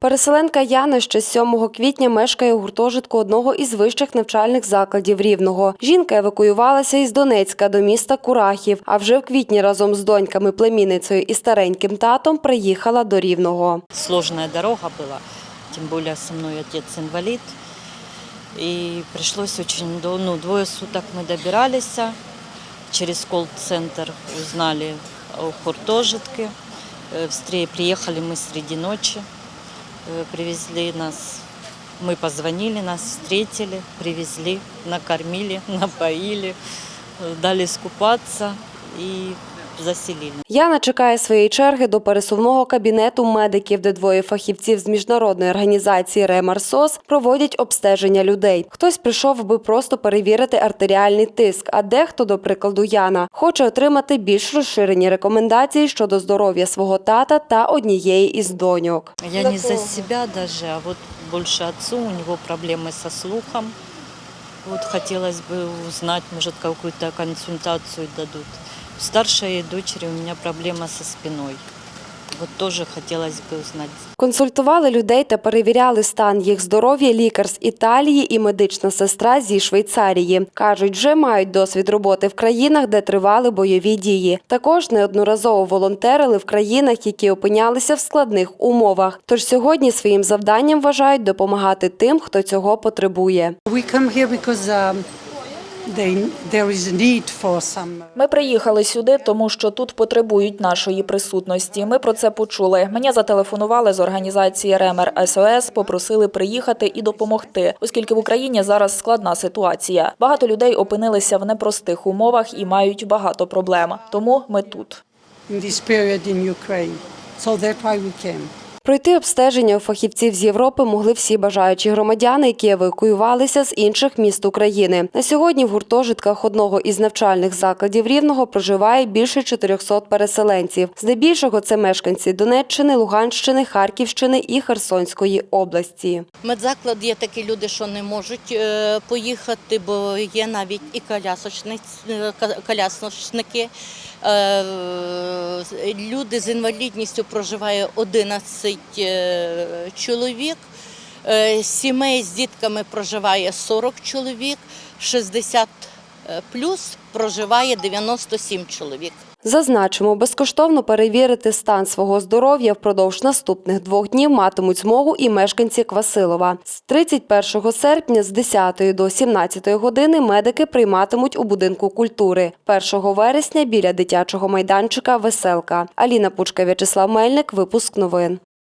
Переселенка Яна ще з 7 квітня мешкає у гуртожитку одного із вищих навчальних закладів Рівного. Жінка евакуювалася із Донецька до міста Курахів, а вже в квітні разом з доньками, племінницею і стареньким татом приїхала до Рівного. Сложная дорога была, тем более со мной отец инвалид. И пришлось очень дол- ну, двое суток мы добирались. Через колл-центр узнали о хуртожитке. Э, встре- Приехали мы среди ночи, э, привезли нас. Мы позвонили, нас встретили, привезли, накормили, напоили, э, дали скупаться и заселили. Яна чекає своєї черги до пересувного кабінету медиків, де двоє фахівців з міжнародної організації Ремарсос проводять обстеження людей. Хтось прийшов би просто перевірити артеріальний тиск, а дехто, до прикладу, Яна, хоче отримати більш розширені рекомендації щодо здоров'я свого тата та однієї із доньок. Я не за себя даже, а вот больше отцу, у него проблемы со слухом. Вот хотелось бы узнать, может, какую-то консультацию дадут. У старшей дочери у меня проблема со спиной. Вот тоже хотелось бы узнать. Консультували людей та перевіряли стан їх здоров'я лікар з Італії і медична сестра зі Швейцарії. Кажуть, вже мають досвід роботи в країнах, де тривали бойові дії. Також неодноразово волонтерили в країнах, які опинялися в складних умовах. Тож сьогодні своїм завданням вважають допомагати тим, хто цього потребує. Ми приїхали сюди, тому що тут потребують нашої присутності. Ми про це почули. Мені зателефонували з організації Ремер СОС, попросили приїхати і допомогти, оскільки в Україні зараз складна ситуація. Багато людей опинилися в непростих умовах і мають багато проблем. Тому ми тут. So that's why we came. Пройти обстеження у фахівців з Європи могли всі бажаючі громадяни, які евакуювалися з інших міст України. На сьогодні в гуртожитках одного із навчальних закладів Рівного проживає більше 400 переселенців. Здебільшого це мешканці Донеччини, Луганщини, Харківщини і Херсонської області. Медзаклад є такі люди, що не можуть е, поїхати, бо є навіть і колясочниць- е. Е, Люди з інвалідністю проживає 11 е, чоловік. Е, Сімей з дітками проживає 40 чоловік, 60 плюс проживає 97 чоловік. Зазначимо, безкоштовно перевірити стан свого здоров'я впродовж наступних двох днів матимуть змогу і мешканці Квасилова. З 31 серпня з 10 до 17 години медики прийматимуть у будинку культури. 1 вересня біля дитячого майданчика Веселка. Аліна Пучка, В'ячеслав Мельник. Випуск новин.